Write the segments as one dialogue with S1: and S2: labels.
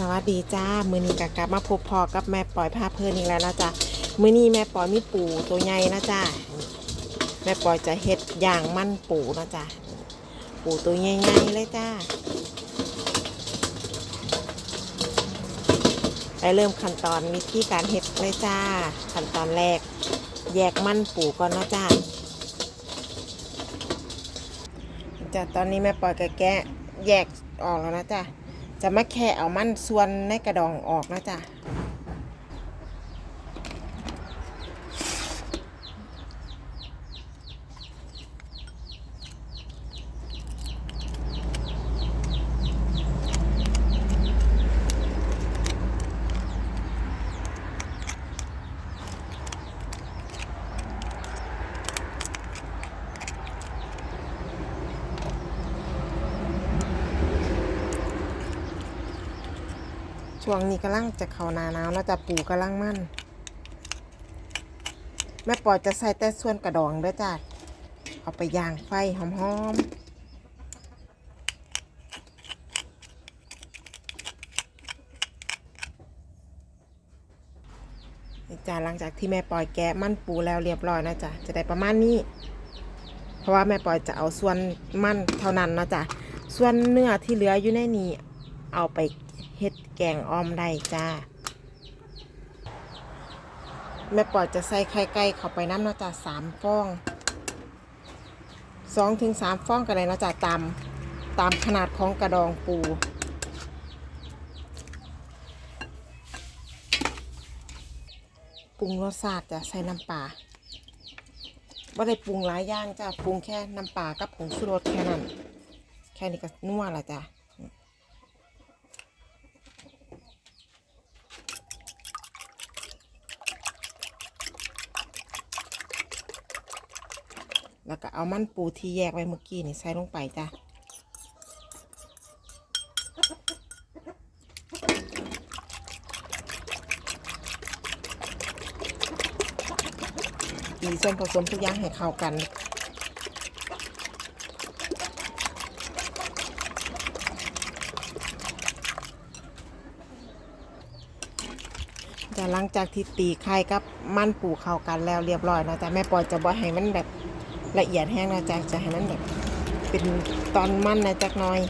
S1: สวัสดีจ้า มือนี้กกลับมาพบพอกับแม่ปล่อยภาพเพลินอีกแล้วนะจ๊ะมือนี้แม่ปล่อยมีปูตัวใหญ่นะจ๊ะแม่ปล่อยจะเฮ็ดอย่างมันปูนะจ๊ะปูตัวใหญ่ๆเลยจ้าไปเริ่มขั้นตอนวิธีการเฮ็ดเลยจ้า ขั้นตอนแรก แยกมันปูก่อนนะจ้าจ้ะตอนนี้แม่ปล่อยก็แกะแยกออกแล้วนะจ๊ะ จะมาแค่เอามันส่วนในกระดองออกนะจ๊ะ ช่วงนี้กำลังจะเข้าหนาหนาวแล้วจะปูกำลังมั่น แม่ปอยจะใส่แต่ส่วนกระดองด้อจ้ะเอาไปย่างไฟหอมๆนี่จ้ะหลังจากที่แม่ปอยแกะมั่นปูแล้วเรียบร้อยนะจ๊ะจะได้ประมาณนี้ เพราะว่าแม่ปอยจะเอาส่วนมั่นเท่านั้นนะจ๊ะส่วนเนื้อที่เหลืออยู่ในนี้เอาไป เฮ็ดแกงออมได้จ้า แม่ปอดจะใส่ไข่ไก่เข้าไปน้ำเนาะจ้าสามฟองสองถึงสามฟองกันเลยเนาะจ้าตามตามขนาดของกระดองปูปรุงรสชาติจะใส่น้ำปลาไม่ได้ปรุงหลายอย่างจ้าปรุงแค่น้ำปลากับผงชูรสแค่นั้น แค่นี้ก็นัวละจ้า แล้วก็เอามันปูที่แยกไว้เมื่อกี้นี่ใส่ลงไปจ้ะตีส่วนผสมทุกอย่างให้เข้ากันจะหลังจากที่ตีไข่กับมันปูเข้ากันแล้วเรียบร้อยนะจ๊ะแม่ปอยจะบ่ให้มันแบบ ละเอียดแห้งนะจ๊ะจะให้มันแบบเป็นตอนมันนะจักน่อย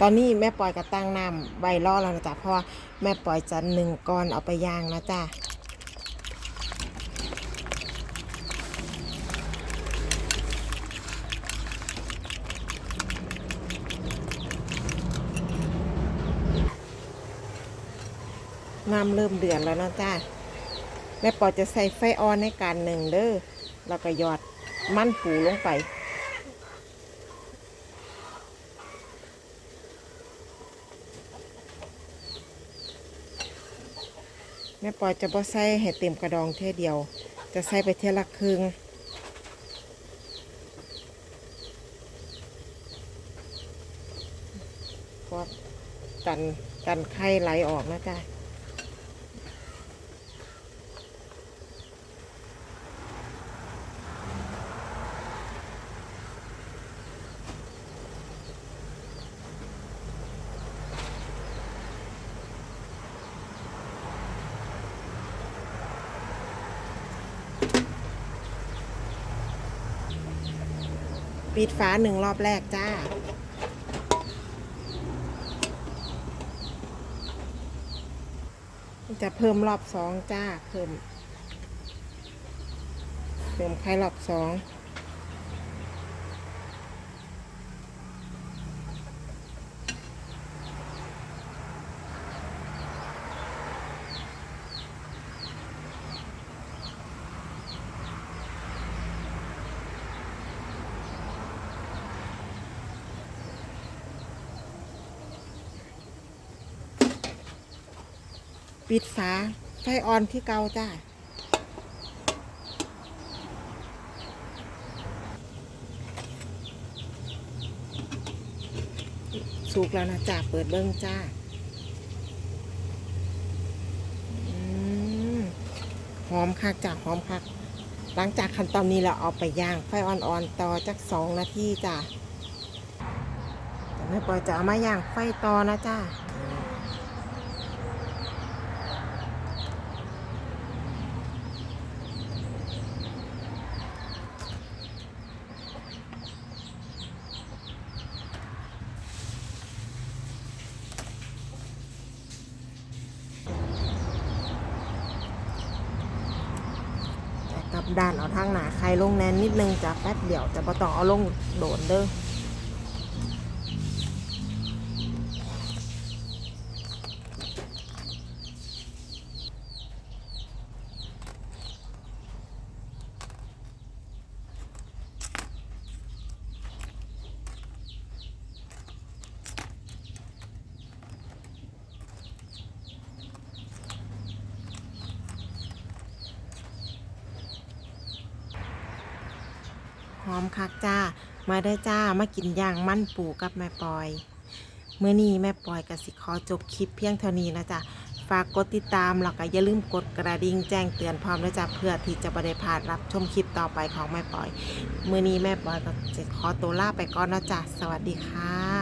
S1: ตอนนี้แม่ปอยก็ตั้งน้ำใบรอแล้วนะจ๊ะเพราะว่าแม่ปอยจะหนึ่งก้อนเอาไปย่างนะจ๊ะน้ำเริ่มเดือดแล้วนะจ๊ะแม่ปอยจะใส่ไฟอ่อนในการหนึ่งเด้อแล้วก็หยอด มันปูลงไป แม่ปอยจะบ่ใส่ให้เต็มกระดองเท่เดียว จะใส่ไปเท่าละครึ่งเพราะกันกันไข่ไหลออกนะจ๊ะ ปิดฝาหนึ่งรอบแรกจ้า จะเพิ่มรอบสองจ้า เพิ่ม เพิ่มไข่รอบสอง ปิดฝาไฟออนที่เกาจ้าสุกแล้วนะจ้าเปิดเบิ้งจ้าหอมคักจ้าหอมคัก หลังจากขั้นตอนนี้เราเอาไปย่างไฟอ่อนๆต่อจักสองนาทีจ้าแม่ปอยจะเอามาย่างไฟต่อนะจ้า ด้านเอาทางหนาใครลงแน่นนิดนึงจ้ะแป๊บเดียวจะประต้องเอาลงโดนเด้อ หอมคักจ้า มาได้จ้ามากินย่างมั่นปูกับแม่ปอย เมื่อนี้แม่ปอยกับสิขอจบคลิปเพียงเท่านี้นะจ๊ะฝากกดติดตามแล้วก็อย่าลืมกดกระดิ่งแจ้งเตือนพร้อมด้วยจ้ะเพื่อที่จะบได้พลาดรับชมคลิปต่อไปของแม่ปอย เมื่อนี้แม่ปอยก็จะขอตัวลาไปก่อนนะจ๊ะสวัสดีค่ะ